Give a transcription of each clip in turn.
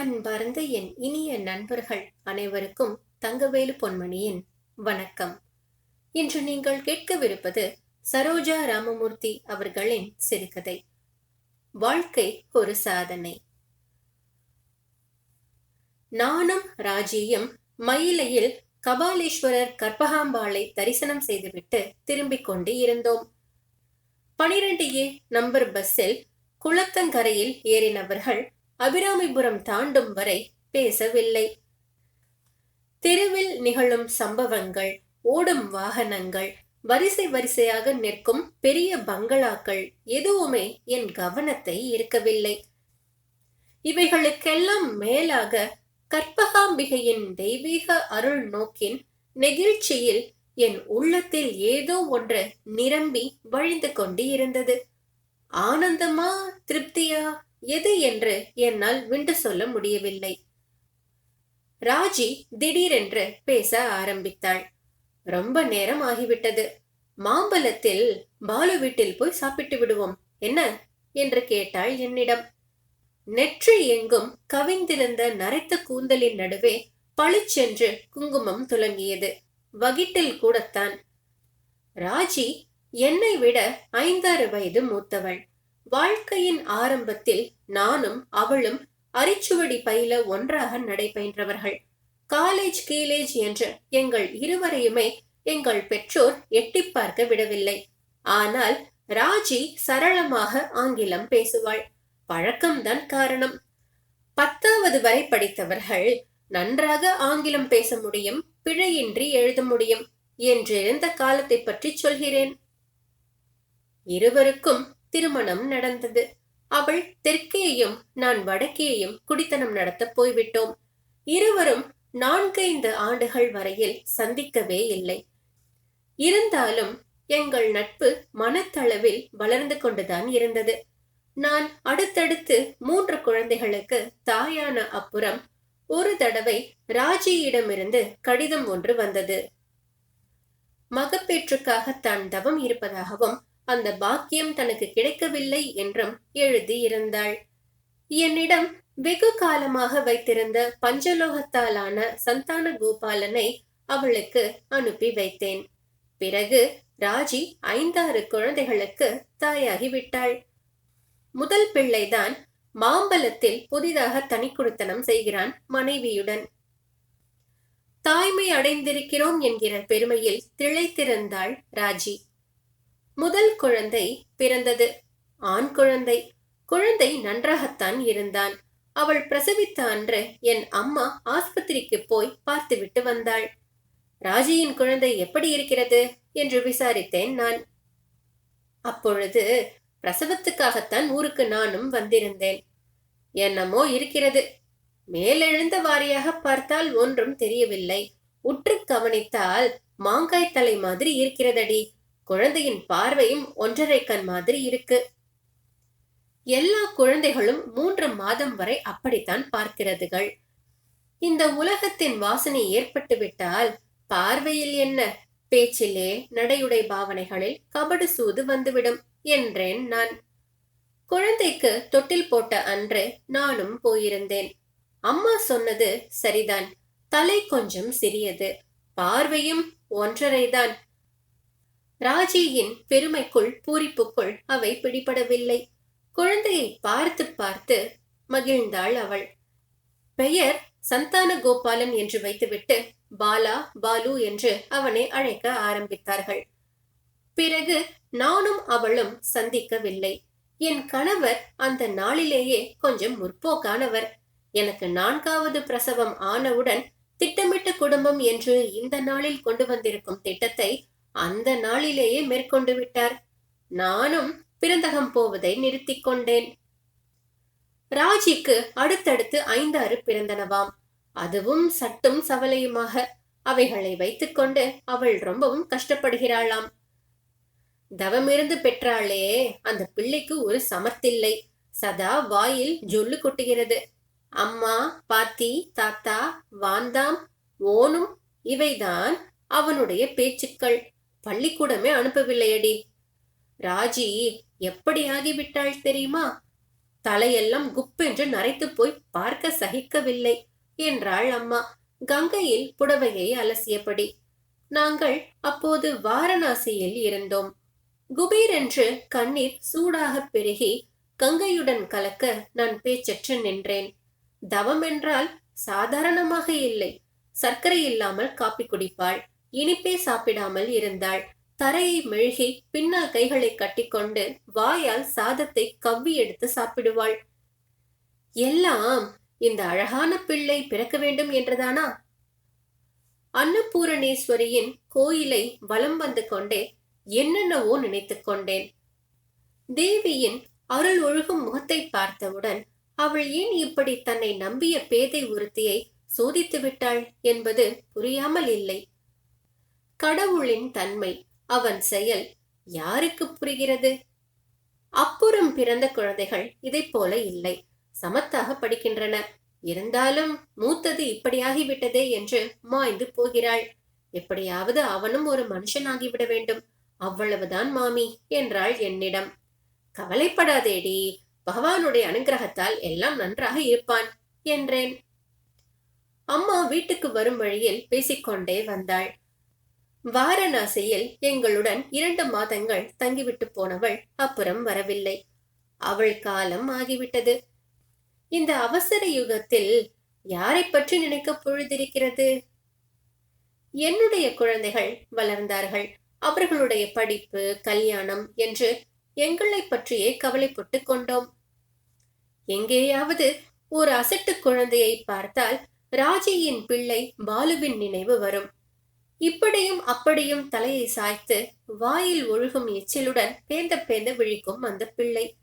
அன்பார்ந்த என் இனிய நண்பர்கள் அனைவருக்கும் தங்கவேலு பொன்மணியின் வணக்கம். இன்று நீங்கள் கேட்கவிருப்பது சரோஜா ராமமூர்த்தி அவர்களின் சிறுகதை. வாழ்க்கை ஒரு சாதனை. நானும் ராஜியும் மயிலையில் கபாலீஸ்வரர் கற்பகாம்பாளை தரிசனம் செய்துவிட்டு திரும்பிக் கொண்டு இருந்தோம். பனிரெண்டு ஏ நம்பர் பஸ்ஸில் குளத்தங்கரையில் ஏறினவர்கள் அபிராமிபுரம் தாண்டும் வரை பேசவில்லை. தெருவில் நிகழும் சம்பவங்கள் ஓடும் வாகனங்கள் வரிசை வரிசையாக நிற்கும் பெரிய பங்களாக்கள் எதுவுமே என் கவனத்தை ஈர்க்கவில்லை. இவைகளுக்கெல்லாம் மேலாக கற்பகாம்பிகையின் தெய்வீக அருள் நோக்கின் நெகிழ்ச்சியில் என் உள்ளத்தில் ஏதோ ஒன்று நிரம்பி வழிந்து கொண்டு இருந்தது ஆனந்தமா திருப்தியா? எது என்று என்னால் விண்டு சொல்ல முடியவில்லை. ராஜி திடீரென்று பேச ஆரம்பித்தாள். ரொம்ப நேரம் ஆகிவிட்டது. மாம்பழத்தில் பாலு வீட்டில் போய் சாப்பிட்டு விடுவோம். என்ன? என்று கேட்டாள் என்னிடம். நெற்றி எங்கும் கவிந்திருந்த நரைத்த கூந்தலின் நடுவே பளிச்சென்று குங்குமம் துலங்கியது. வகிட்டில் கூடத்தான். ராஜி என்னை விட ஐந்தாறு வயது மூத்தவள். வாழ்க்கையின் ஆரம்பத்தில் நானும் அவளும் அரிச்சுவடி பயில ஒன்றாக நடைபயின்றவர்கள். காலேஜ் கீலேஜ் என்று எங்கள் இருவரையுமே எங்கள் பெற்றோர் எட்டி பார்க்க விடவில்லை. ஆனால் ராஜி சரளமாக ஆங்கிலம் பேசுவாள். பழக்கம்தான் காரணம். பத்தாவது வரை படித்தவர்கள் நன்றாக ஆங்கிலம் பேச முடியும் பிழையின்றி எழுத முடியும் என்றிருந்த காலத்தை பற்றி சொல்கிறேன். இருவருக்கும் திருமணம் நடந்தது. அவள் தெற்கேயும் நான் வடக்கேயும் குடித்தனம் நடத்த போய்விட்டோம். இருவரும் நான்கைந்து ஆண்டுகள் வரையில் சந்திக்கவே இல்லை. இருந்தாலும் எங்கள் நட்பு மனத்தளவில் வளர்ந்து கொண்டுதான் இருந்தது. நான் அடுத்தடுத்து மூன்று குழந்தைகளுக்கு தாயான அப்புறம் ஒரு தடவை ராஜியிடமிருந்து கடிதம் ஒன்று வந்தது. மகப்பேற்றுக்காக தான் தவம் இருப்பதாகவும் அந்த பாக்கியம் தனக்கு கிடைக்கவில்லை என்றும் எழுதி இருந்தாள் என்னிடம் வெகு காலமாக வைத்திருந்த பஞ்சலோகத்தாலான சந்தான கோபாலனை அவளுக்கு அனுப்பி வைத்தேன். பிறகு ராஜி ஐந்தாறு குழந்தைகளுக்கு தாயாகி விட்டாள். முதல் பிள்ளைதான் மாம்பலத்தில் புதிதாக தனி குடுத்தனம் செய்கிறான் மனைவியுடன். தாய்மை அடைந்திருக்கிறோம் என்கிற பெருமையில் திளைத்திருந்தாள் ராஜி. முதல் குழந்தை பிறந்தது. ஆண் குழந்தை. குழந்தை நன்றாகத்தான் இருந்தான். அவள் பிரசவித்த அன்று என் அம்மா ஆஸ்பத்திரிக்கு போய் பார்த்துவிட்டு வந்தாள். ராஜியின் குழந்தை எப்படி இருக்கிறது? என்று விசாரித்தேன் நான். அப்பொழுது பிரசவத்துக்காகத்தான் ஊருக்கு நானும் வந்திருந்தேன். என்னமோ இருக்கிறது. மேலெழுந்த வாரியாக பார்த்தால் ஒன்றும் தெரியவில்லை. உற்று கவனித்தால் மாங்காய் தலை மாதிரி இருக்கிறதடி. குழந்தையின் பார்வையும் ஒன்றரை கண் மாதிரி இருக்கு. எல்லா குழந்தைகளும் மூன்று மாதம் வரை அப்படித்தான் பார்க்கிறதுகள். இந்த உலகத்தின் வாசனை ஏற்பட்டு விட்டால் பார்வையில் என்ன? பேச்சிலே நடையுடை பாவனைகளில் கபடு சூது வந்துவிடும் என்றேன் நான். குழந்தைக்கு தொட்டில் போட்ட அன்று நானும் போயிருந்தேன். அம்மா சொன்னது சரிதான். தலை கொஞ்சம் சிறியது. பார்வையும் ஒன்றரைதான். ராஜியின் பெருமைக்குள் பூரிப்புக்குள் அவை பிடிபடவில்லை. குழந்தையை பார்த்து பார்த்து மகிழ்ந்தாள் அவள். பெயர் சந்தான கோபாலன் என்று வைத்துவிட்டு பாலா பாலு என்று அவனை அழைக்க ஆரம்பித்தார்கள். பிறகு நானும் அவளும் சந்திக்கவில்லை. என் கணவர் அந்த நாளிலேயே கொஞ்சம் முற்போக்கானவர். எனக்கு நான்காவது பிரசவம் ஆனவுடன் திட்டமிட்ட குடும்பம் என்று இந்த நாளில் கொண்டு வந்திருக்கும் திட்டத்தை அந்த நாளிலேயே மேற்கொண்டு விட்டார். நானும் பிறந்தகம் போவதை நிறுத்திக் கொண்டேன். ராஜிக்கு அடுத்தடுத்து ஐந்தாறு பிறந்தனவாம். அதுவும் சட்டும் சவலையுமாக. அவைகளை வைத்துக்கொண்டு அவள் ரொம்பவும் கஷ்டப்படுகிறாளாம். தவமிருந்து பெற்றாளே அந்த பிள்ளைக்கு ஒரு சமர்த்தில்லை. சதா வாயில் ஜொல்லு கொட்டுகிறது. அம்மா பாத்தி தாத்தா வாந்தாம் ஓனும் இவைதான் அவனுடைய பேச்சுக்கள். பள்ளிக்கூடமே அனுப்பவில்லையடி. ராஜி எப்படி ஆகிவிட்டாள் தெரியுமா? தலையெல்லாம் குப்பென்று நரைத்து போய் பார்க்க சகிக்கவில்லை என்றாள் அம்மா. கங்கையில் புடவையை அலசியபடி. நாங்கள் அப்போது வாரணாசியில் இருந்தோம். குபீர் என்று கண்ணீர் சூடாக பெருகி கங்கையுடன் கலக்க நான் பேச்சற்று நின்றேன். தவம் என்றால் சாதாரணமாக இல்லை சர்க்கரை இல்லாமல் காப்பி குடிப்பாள். இனிப்பே சாப்பிடாமல் இருந்தாள். தரையை மெழுகி பின்னால் கைகளை கட்டிக்கொண்டு வாயால் சாதத்தை கவ்வி எடுத்து சாப்பிடுவாள். எல்லாம் இந்த அழகான பிள்ளை பிறக்க வேண்டும் என்றுதானா? அன்னபூரணேஸ்வரியின் கோயிலை வலம் வந்து கொண்டே என்னென்னவோ நினைத்துக் கொண்டேன். தேவியின் அருள் ஒழுகும் முகத்தை பார்த்தவுடன் அவள் ஏன் இப்படி தன்னை நம்பிய பேதை ஒருத்தியை சோதித்து விட்டாள் என்பது புரியாமல் இல்லை. கடவுளின் தன்மை அவன் செயல் யாருக்கு புரிகிறது? அப்புறம் பிறந்த குழந்தைகள் இதை போல இல்லை. சமத்தாக படிக்கின்றன. இருந்தாலும் மூத்தது இப்படியாகிவிட்டதே என்று மாய்ந்து போகிறாள். எப்படியாவது அவனும் ஒரு மனுஷனாகிவிட வேண்டும். அவ்வளவுதான் மாமி என்றாள் என்னிடம். கவலைப்படாதேடி பகவானுடைய அனுகிரகத்தால் எல்லாம் நன்றாக இருப்பான் என்றேன். அம்மா வீட்டுக்கு வரும் வழியில் பேசிக்கொண்டே வந்தாள். வாரணாசியில் எங்களுடன் இரண்டு மாதங்கள் தங்கிவிட்டு போனவள் அப்புறம் வரவில்லை. அவள் காலம் ஆகிவிட்டது. இந்த அவசர யுகத்தில் யாரை பற்றி நினைக்க பொழுதிருக்கிறது? என்னுடைய குழந்தைகள் வளர்ந்தார்கள். அவர்களுடைய படிப்பு கல்யாணம் என்று எங்களை பற்றியே கவலைப்பட்டு கொண்டோம். எங்கேயாவது ஒரு அசட்டு குழந்தையை பார்த்தால் ராஜியின் பிள்ளை பாலுவின் நினைவு வரும். இப்படியும் அப்படியும் தலையை சாய்த்து வாயில் ஒழுகும் எச்சிலுடன் பேந்த பேந்த விழிக்கும் அந்த பிள்ளை.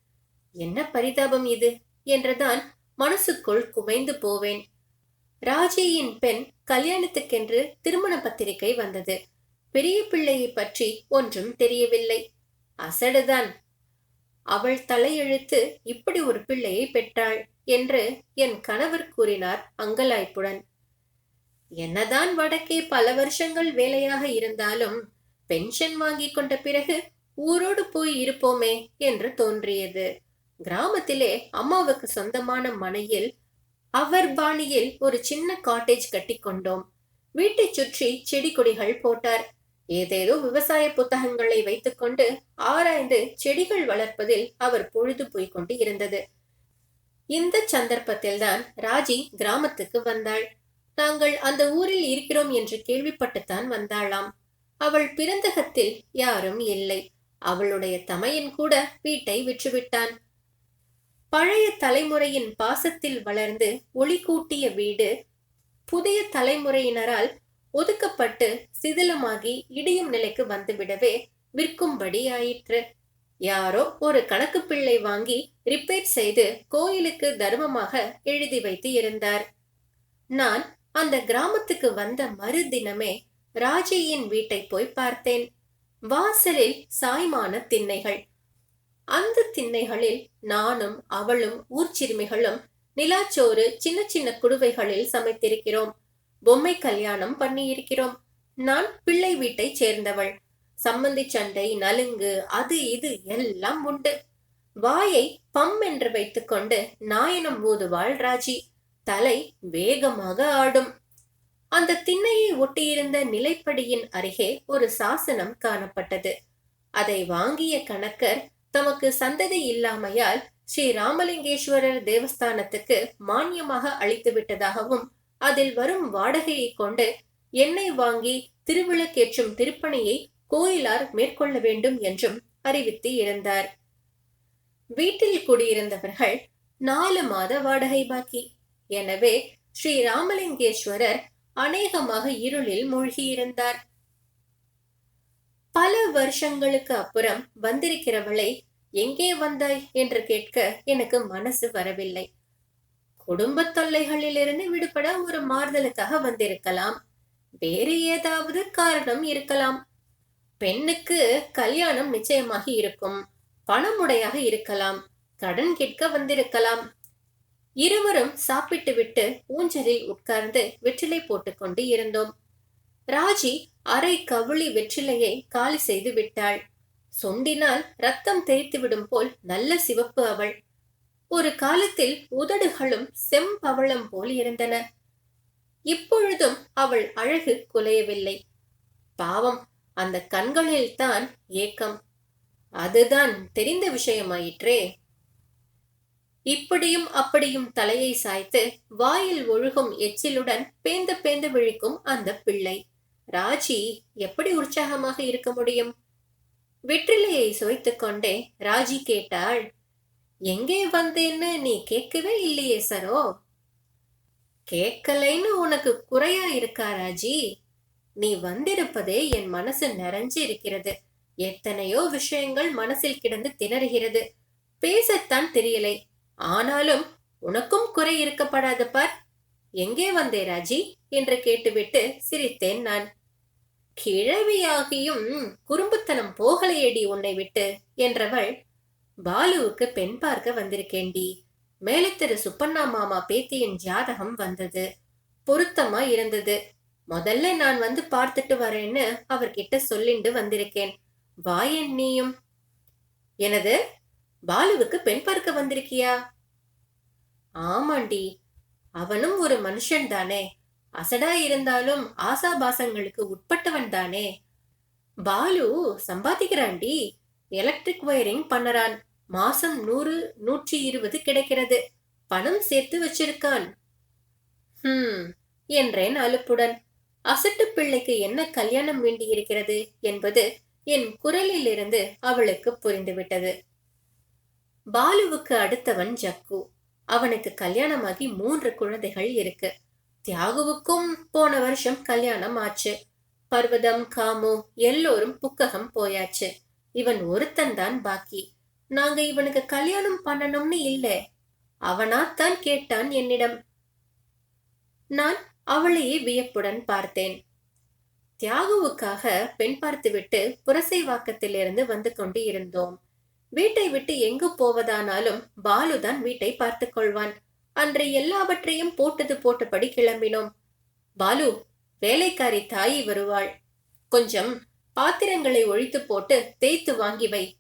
என்ன பரிதாபம் இது? என்றுதான் மனசுக்குள் குமைந்து போவேன். ராஜியின் பெண் கல்யாணத்துக்கென்று திருமண பத்திரிகை வந்தது. பெரிய பிள்ளையை பற்றி ஒன்றும் தெரியவில்லை. அசடுதான். அவள் தலையெழுத்து இப்படி ஒரு பிள்ளையை பெற்றாள் என்று என் கணவர் கூறினார் அங்கலாய்ப்புடன். என்னதான் வடக்கே பல வருஷங்கள் வேலையாக இருந்தாலும் பென்ஷன் வாங்கி கொண்ட பிறகு ஊரோடு போய் இருப்போமே என்று தோன்றியது. கிராமத்திலே அம்மாவுக்கு சொந்தமான மனையில் அவர் பாணியில் ஒரு சின்ன காட்டேஜ் கட்டிக்கொண்டோம் வீட்டை சுற்றி செடி கொடிகள் போட்டார். ஏதேதோ விவசாய புத்தகங்களை வைத்துக்கொண்டு ஆராய்ந்து செடிகள் வளர்ப்பதில் அவர் பொழுது போய்கொண்டு இருந்தது. இந்த சந்தர்ப்பத்தில்தான் ராஜி கிராமத்துக்கு வந்தாள். நாங்கள் அந்த ஊரில் இருக்கிறோம் என்று கேள்விப்பட்டுத்தான் வந்தாளாம். அவள் பிறந்தகத்தில் யாரும் இல்லை. அவளுடைய தமையன் கூட வீட்டை விற்றுவிட்டான். பழைய தலைமுறையின் பாசத்தில் வளர்ந்து ஒளி கூட்டிய வீடு புதிய தலைமுறையினரால் ஒதுக்கப்பட்டு சிதிலமாகி இடியும் நிலைக்கு வந்துவிடவே விற்கும்படி ஆயிற்று. யாரோ ஒரு கணக்கு பிள்ளை வாங்கி ரிப்பேர் செய்து கோயிலுக்கு தர்மமாக எழுதி வைத்து இருந்தார். நான் அந்த கிராமத்துக்கு வந்த மறுதினமே ராஜியின் வீட்டை போய் பார்த்தேன். வாசலில் சாய்மான திண்ணைகள். அந்த திண்ணைகளில் நானும் அவளும் ஊர்ச்சிறுமிகளும் நிலாச்சோறு சின்ன சின்ன குடுவைகளில் சமைத்திருக்கிறோம். பொம்மை கல்யாணம் பண்ணியிருக்கிறோம். நான் பிள்ளை வீட்டை சேர்ந்தவள். சம்மந்தி சண்டை நலுங்கு அது இது எல்லாம் உண்டு. வாயை பம் என்று வைத்துக்கொண்டு நாயனம் ஊதுவாள் ராஜி. தலை வேகமாக ஆடும். அந்த திண்ணையை ஒட்டியிருந்த நிலைப்படியின் அருகே ஒரு சாசனம் காணப்பட்டது. அதை வாங்கிய கணக்கர் தமக்கு சந்ததி இல்லாமையால் ஸ்ரீ ராமலிங்கேஸ்வரர் தேவஸ்தானத்துக்கு மானியமாக அளித்து விட்டதாகவும் அதில் வரும் வாடகையை கொண்டு எண்ணெய் வாங்கி திருவிளக்கேற்றும் திருப்பணியை கோயிலார் மேற்கொள்ள வேண்டும் என்றும் அறிவித்து இருந்தார் வீட்டில் குடியிருந்தவர்கள் நாலு மாத வாடகை பாக்கி. எனவே ஸ்ரீ ராமலிங்கேஸ்வரர் அநேகமாக இருளில் மூழ்கியிருந்தார். பல வருஷங்களுக்கு அப்புறம் வந்திருக்கிறவளை எங்கே வந்தாய் என்று கேட்க எனக்கு மனசு வரவில்லை. குடும்ப தொல்லைகளிலிருந்து விடுபட ஒரு மாறுதலுக்காக வந்திருக்கலாம். வேறு ஏதாவது காரணம் இருக்கலாம். பெண்ணுக்கு கல்யாணம் நிச்சயமாகி இருக்கும். பணமுடையாக இருக்கலாம். கடன் கேட்க வந்திருக்கலாம். இருவரும் சாப்பிட்டுவிட்டு ஊஞ்சலில் உட்கார்ந்து வெற்றிலை போட்டுக்கொண்டு இருந்தோம். ராஜி அரை கவுளி வெற்றிலையை காலி செய்து விட்டாள். சொண்டினால் ரத்தம் தேய்த்துவிடும் விடும் போல் நல்ல சிவப்பு அவள். ஒரு காலத்தில் உதடுகளும் செம்பவளம் போல் இருந்தன. இப்பொழுதும் அவள் அழகு குலையவில்லை. பாவம் அந்த கண்களில்தான் ஏக்கம். அதுதான் தெரிந்த விஷயமாயிற்றே. இப்படியும் அப்படியும் தலையை சாய்த்து வாயில் ஒழுகும் எச்சிலுடன் பேந்து பேந்து விழிக்கும் அந்த பிள்ளை. ராஜி எப்படி உற்சாகமாக இருக்க முடியும்? வெற்றிலையை சுவைத்து கொண்டே ராஜி கேட்டாள் எங்கே வந்தேன்னு நீ கேட்கவே இல்லையே சரோ? கேட்கலைன்னு உனக்கு குறையா இருக்கா ராஜி? நீ வந்திருப்பதே என் மனசு நிறைஞ்சு இருக்கிறது. எத்தனையோ விஷயங்கள் மனசில் கிடந்து திணறுகிறது. பேசத்தான் தெரியலை. ஆனாலும் உனக்கும் குறை இருக்கப்படாத பார். எங்கே வந்தே ராஜி? என்று கேட்டுவிட்டு சிரித்தேன் நான். கிழவியாகியும் குறும்புத்தனம் போகலையேடி உன்னை விட்டு? என்றவள் பாலுவுக்கு பெண் பார்க்க வந்திருக்கேண்டி மேலத்திரு சுப்பண்ணா மாமா பேத்தியின் ஜாதகம் வந்தது. பொருத்தமா இருந்தது. முதல்ல நான் வந்து பார்த்துட்டு வரேன்னு அவர்கிட்ட சொல்லிண்டு வந்திருக்கேன். வாயன் நீயும் எனது பாலுவுக்கு பெண் பார்க்க வந்திருக்கியா? ஆமாண்டி. அவனும் ஒரு மனுஷன் தானே. அசடா இருந்தாலும் ஆசாபாசங்களுக்கு உட்பட்டவன் தானே. பாலு சம்பாதிக்கிறான்டி எலக்ட்ரிக் ஒயரிங் பண்ணறான். மாசம் நூறு நூற்றி இருபது கிடைக்கிறது. பணம் சேர்த்து வச்சிருக்கான். ஹம் என்றேன் அலுப்புடன். அசட்டு பிள்ளைக்கு என்ன கல்யாணம் வேண்டியிருக்கிறது என்பது என் குரலிலிருந்து அவளுக்கு புரிந்துவிட்டது. பாலுவுக்கு அடுத்தவன் ஜக்கு. அவனுக்கு கல்யாணமாகி மூன்று குழந்தைகள் இருக்கு. தியாகுவுக்கும் போன வருஷம் கல்யாணம் ஆச்சு. பர்வதம் காமு எல்லோரும் புக்ககம் போயாச்சு. இவன் ஒருத்தன் தான் பாக்கி. நாங்க இவனுக்கு கல்யாணம் பண்ணணும்னு இல்ல. அவனாத்தான் கேட்டான் என்னிடம். நான் அவளையே வியப்புடன் பார்த்தேன். தியாகுவுக்காக பெண் பார்த்துவிட்டு புரசைவாக்கத்திலிருந்து வந்து கொண்டு இருந்தோம். வீட்டை விட்டு எங்கு போவதானாலும் பாலுதான் வீட்டை பார்த்துக் கொள்வான். அன்று எல்லாவற்றையும் போட்டது போட்டபடி கிளம்பினோம். பாலு வேலைக்காரி தாயி வருவாள். கொஞ்சம் பாத்திரங்களை ஒழித்து போட்டு தேய்த்து வாங்கி வை.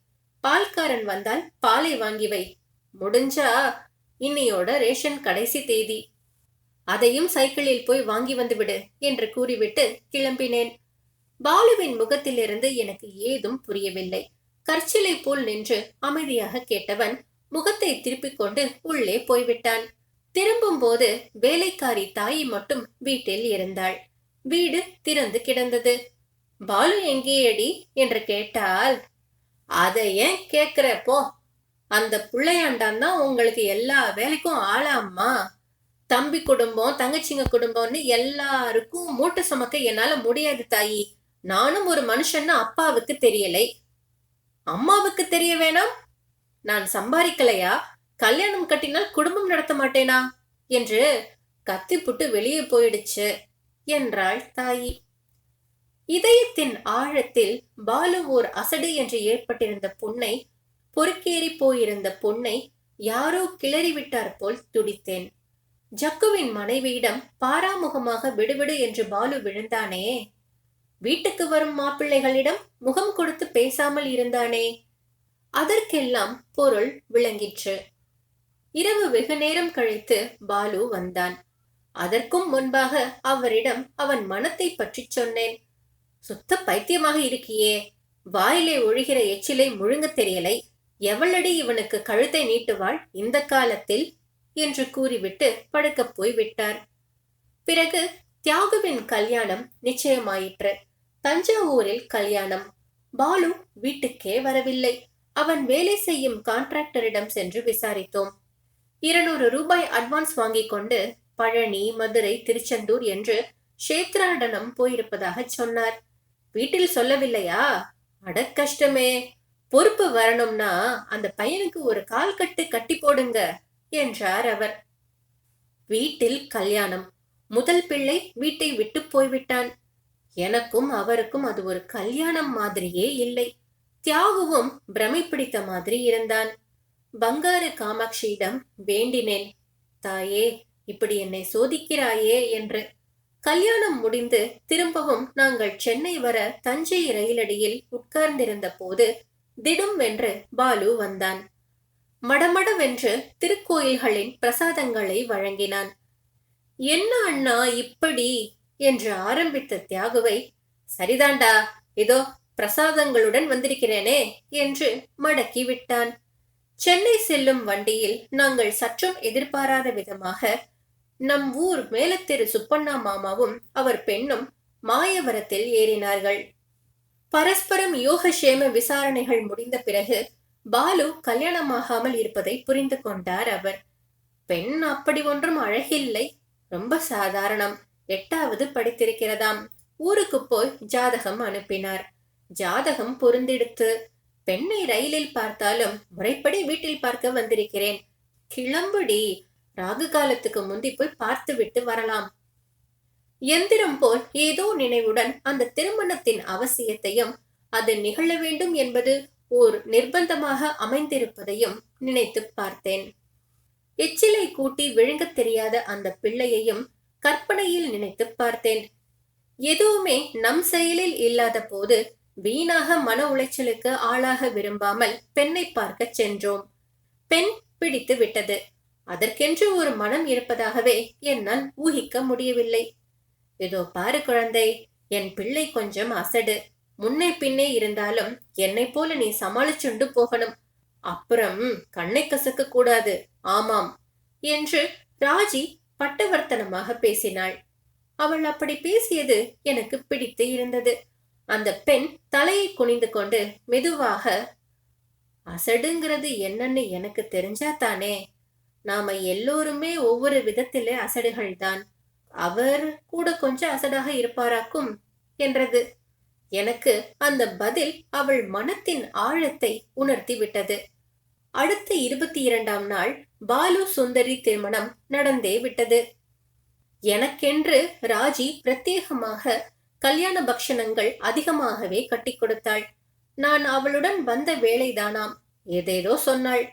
பால்காரன் வந்தால் பாலை வாங்கி வை. முடிஞ்சா இன்னையோட ரேஷன் கடைசி தேதி. அதையும் சைக்கிளில் போய் வாங்கி வந்துவிடு என்று கூறிவிட்டு கிளம்பினேன். பாலுவின் முகத்திலிருந்து எனக்கு ஏதும் புரியவில்லை. கற்சிலை போல் நின்று அமைதியாக கேட்டவன் முகத்தை திருப்பிக் கொண்டு உள்ளே போய்விட்டான். திரும்பும் போது வேலைக்காரி தாய் மட்டும் வீட்டில் இருந்தாள். வீடு திறந்து கிடந்தது. பாலு எங்கேயடி? என்று கேட்டால் அதை ஏன் கேக்குறப்போ அந்த பிள்ளையாண்டான் தான் உங்களுக்கு எல்லா வேலைக்கும் ஆளாம்மா. தம்பி குடும்பம் தங்கச்சிங்க குடும்பம்னு எல்லாருக்கும் மூட்டை சுமக்க என்னால முடியாது தாயி. நானும் ஒரு மனுஷன்னு அப்பாவுக்கு தெரியலை. அம்மாவுக்கு தெரிய வேணாம். நான் சம்பாதிக்கலையா? கல்யாணம் கட்டினால் குடும்பம் நடத்த மாட்டேனா? என்று கத்திப்புட்டு வெளியே போயிடுச்சு என்றாள் தாயி. இதயத்தின் ஆழத்தில் பாலு ஓர் அசடு என்று ஏற்பட்டிருந்த பொண்ணை பொறுக்கேறி போயிருந்த பொண்ணை யாரோ கிளறிவிட்டார் போல் துடித்தேன். ஜக்குவின் மனைவியிடம் பாராமுகமாக விடுவிடு என்று பாலு விழுந்தானே. வீட்டுக்கு வரும் மாப்பிள்ளைகளிடம் முகம் கொடுத்து பேசாமல் இருந்தானே. அதற்கெல்லாம் பொருள் விளங்கிற்று. இரவு வெகு நேரம் கழித்து பாலு வந்தான். அதற்கும் முன்பாக அவரிடம் அவன் மனத்தை பற்றி சொன்னேன். சுத்த பைத்தியமாக இருக்கியே. வாயிலே ஒழுகிற எச்சிலை முழுங்க தெரியலை. எவளடி இவனுக்கு கழுத்தை நீட்டுவாள் இந்த காலத்தில்? என்று கூறிவிட்டு படுக்கப் போய் விட்டார் பிறகு தியாகுவின் கல்யாணம் நிச்சயமாயிற்று. தஞ்சாவூரில் கல்யாணம். பாலு வீட்டுக்கே வரவில்லை. அவன் வேலை செய்யும் கான்ட்ராக்டரிடம் சென்று விசாரித்தோம். இருநூறு ரூபாய் அட்வான்ஸ் வாங்கிக் கொண்டு பழனி மதுரை திருச்செந்தூர் என்று கஷேத்ராடனம் போயிருப்பதாக சொன்னார். வீட்டில் சொல்லவில்லையா? அட கஷ்டமே. பொறுப்பு வரணும்னா அந்த பையனுக்கு ஒரு கால் கட்டு கட்டி போடுங்க என்றார் அவர். வீட்டில் கல்யாணம். முதல் பிள்ளை வீட்டை விட்டு போய்விட்டான். எனக்கும் அவருக்கும் அது ஒரு கல்யாணம் மாதிரியே இல்லை. தியாகுவும் பிரமை பிடித்த மாதிரி இருந்தான். பங்காரு காமாட்சியிடம் வேண்டினேன். தாயே இப்படி என்னை சோதிக்கிறாயே என்று. கல்யாணம் முடிந்து திரும்பவும் நாங்கள் சென்னை வர தஞ்சை ரயிலடியில் உட்கார்ந்திருந்த போது திடும் வென்று பாலு வந்தான். மடமடவென்று திருக்கோயில்களின் பிரசாதங்களை வழங்கினான். என்ன அண்ணா இப்படி என்று ஆரம்பித்த தியாகுவை சரிதாண்டா இதோ பிரசாதங்களுடன் வந்திருக்கிறேனே என்று மடக்கி விட்டான். சென்னை செல்லும் வண்டியில் நாங்கள் சற்றும் எதிர்பாராத விதமாக நம் ஊர் மேலத்தெரு சுப்பண்ணா மாமாவும் அவர் பெண்ணும் மாயவரத்தில் ஏறினார்கள். பரஸ்பரம் யோகக்ஷேம விசாரணைகள் முடிந்த பிறகு பாலு கல்யாணமாகாமல் இருப்பதை புரிந்து கொண்டார் அவர். பெண் அப்படி ஒன்றும் அழகில்லை. ரொம்ப சாதாரணம். எட்டாவது படித்திருக்கிறதாம். ஊருக்கு போய் ஜாதகம் அனுப்பினார். ஜாதகம் பொருந்தெடுத்து பெண்ணை ரயிலில் பார்த்தாலும் முறைப்படி வீட்டில் பார்க்க வந்திருக்கிறேன். கிளம்புடி. ராகு காலத்துக்கு முந்தி போய் பார்த்து விட்டு வரலாம். எந்திரம் போல் ஏதோ நினைவுடன் அந்த திருமணத்தின் அவசியத்தையும் அது நிகழ வேண்டும் என்பது ஓர் நிர்பந்தமாக அமைந்திருப்பதையும் நினைத்து பார்த்தேன். எச்சிலை கூட்டி விழுங்கத் தெரியாத அந்த பிள்ளையையும் கற்பனையில் நினைத்து பார்த்தேன். எதுவுமே நம் செயலில் இல்லாத போது வீணாக மன உளைச்சலுக்கு ஆளாக விரும்பாமல் பெண்ணை பார்க்க சென்றோம். பெண் பிடித்து விட்டது. அதற்கென்று ஒரு மனம் இருப்பதாகவே என்னால் ஊகிக்க முடியவில்லை. இதோ பாரு குழந்தை என் பிள்ளை கொஞ்சம் அசடு. முன்னே பின்னே இருந்தாலும் என்னை போல நீ சமாளிச்சுண்டு போகணும். அப்புறம் கண்ணை கசக்க கூடாது ஆமாம். என்று ராஜி பட்டவர்த்தனமாக பேசினாள். அவள் அப்படி பேசியது எனக்கு பிடித்து இருந்தது. அந்த பெண் தலையை குனிந்து கொண்டு மெதுவாக அசடுங்கிறது என்னன்னு எனக்கு தெரிஞ்சா தானே? நாம எல்லோருமே ஒவ்வொரு விதத்திலே அசடுகள் தான். அவர் கூட கொஞ்சம் அசடாக இருப்பாராக்கும் என்றது. எனக்கு அந்த பதில் அவள் மனத்தின் ஆழத்தை உணர்த்தி விட்டது. அடுத்த இருபத்தி இரண்டாம் நாள் பாலு சுந்தரி திருமணம் நடந்தே விட்டது. எனக்கென்று ராஜி பிரத்யேகமாக கல்யாண பக்ஷணங்கள் அதிகமாகவே கட்டி கொடுத்தாள். நான் அவளுடன் வந்த வேலைதானாம் ஏதேதோ சொன்னாள்.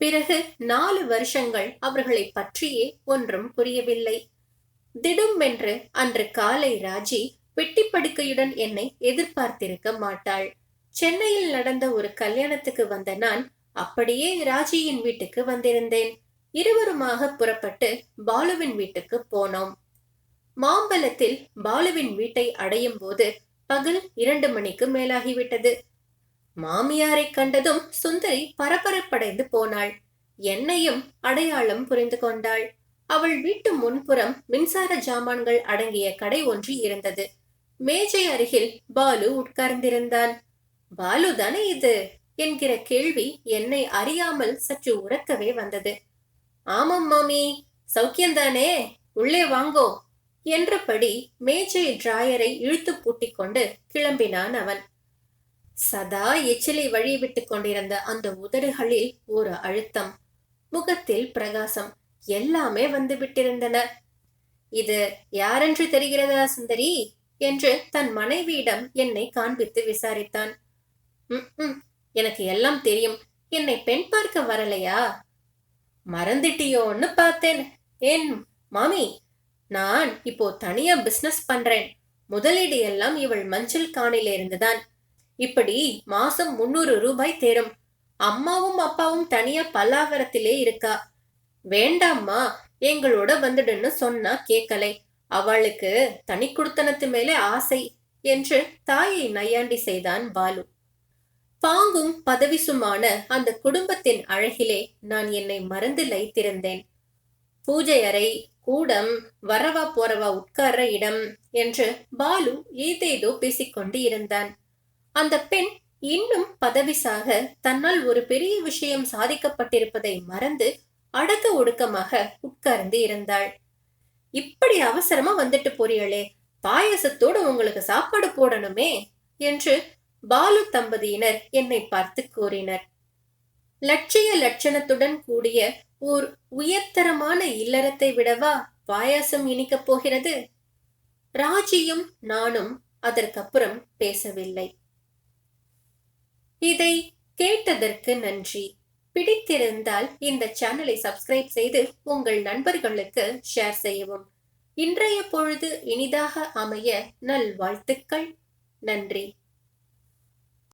பிறகு நாலு வருஷங்கள் அவர்களை பற்றியே ஒன்றும் புரியவில்லை. திடுமென்று அன்று காலை ராஜி பெட்டி படுக்கையுடன் என்னை எதிர்பார்த்திருக்க மாட்டாள். சென்னையில் நடந்த ஒரு கல்யாணத்துக்கு வந்த நான் அப்படியே ராஜியின் வீட்டுக்கு வந்திருந்தேன். இருவருமாக புறப்பட்டு பாலுவின் வீட்டுக்கு போனோம். மாம்பலத்தில் பாலுவின் வீட்டை அடையும் போது பகல் இரண்டு மணிக்கு மேலாகிவிட்டது. மாமியாரை கண்டதும் சுந்தரி பரபரப்படைந்து போனாள். என்னையும் அடையாளம் புரிந்து கொண்டாள். அவள் வீட்டு முன்புறம் மின்சார ஜாமான்கள் அடங்கிய கடை ஒன்று இருந்தது. மேஜை அருகில் பாலு உட்கார்ந்திருந்தான். பாலு தானே இது? என்கிற கேள்வி என்னை அறியாமல் சற்று உறக்கவே வந்தது. ஆமாம் மாமி சௌக்கியந்தானே உள்ளே வாங்கோ என்றபடி மேஜை டிராயரை இழுத்து பூட்டிக் கொண்டு கிளம்பினான் அவன். சதா எச்சிலை வழிவிட்டு கொண்டிருந்த அந்த உதடுகளில் ஒரு அழுத்தம் முகத்தில் பிரகாசம் எல்லாமே வந்து விட்டிருந்தன. இது யாரென்று தெரிகிறதா சுந்தரி? என்று தன் மனைவியிடம் என்னை காண்பித்து விசாரித்தான். எனக்கு எல்லாம் தெரியும். என்னை பெண் பார்க்க வரலையா? மறந்துட்டியோன்னு பார்த்தேன். ஏன் மாமி நான் இப்போ தனியா பிசினஸ் பண்றேன். முதலீடு எல்லாம் இவள் மஞ்சள் காணில இருந்துதான். இப்படி மாசம் முன்னூறு ரூபாய் தேரும். அம்மாவும் அப்பாவும் தனியா பல்லாவரத்திலே இருக்கா? வேண்டாம்மா எங்களோட வந்துடுன்னு சொன்னா கேட்கலை. அவளுக்கு தனி குடுத்தனத்து மேலே ஆசை என்று தாயை நையாண்டி செய்தான் பாலு. பாங்கும் பதவிசுமான அந்த குடும்பத்தின் அழகிலே நான் என்னை மறந்து லைத்திருந்தேன் பூஜை அறை கூடம் வரவா போறவா உட்கார்ற இடம் என்று பாலு ஏதேதோ பேசிக்கொண்டு இருந்தான். அந்த பெண் இன்னும் பதவிசாக தன்னால் ஒரு பெரிய விஷயம் சாதிக்கப்பட்டிருப்பதை மறந்து அடக்க ஒடுக்கமாக உட்கார்ந்து இருந்தாள். இப்படி அவசரமா வந்துட்டு போறீங்களே பாயசத்தோடு உங்களுக்கு சாப்பாடு போடணுமே என்று பாலு தம்பதியினர் என்னை பார்த்து கூறினர். லட்சிய லட்சணத்துடன் கூடிய ஓர் உயர்தரமான இல்லறத்தை விடவா பாயாசம் இனிக்கப் போகிறது? ராஜியும் நானும் அதற்கப்புறம் பேசவில்லை. இதை கேட்டதற்கு நன்றி. பிடித்திருந்தால் இந்த சேனலை சப்ஸ்கிரைப் செய்து உங்கள் நண்பர்களுக்கு ஷேர் செய்யவும். இன்றைய பொழுது இனிதாக அமைய நல்வாழ்த்துக்கள். நன்றி.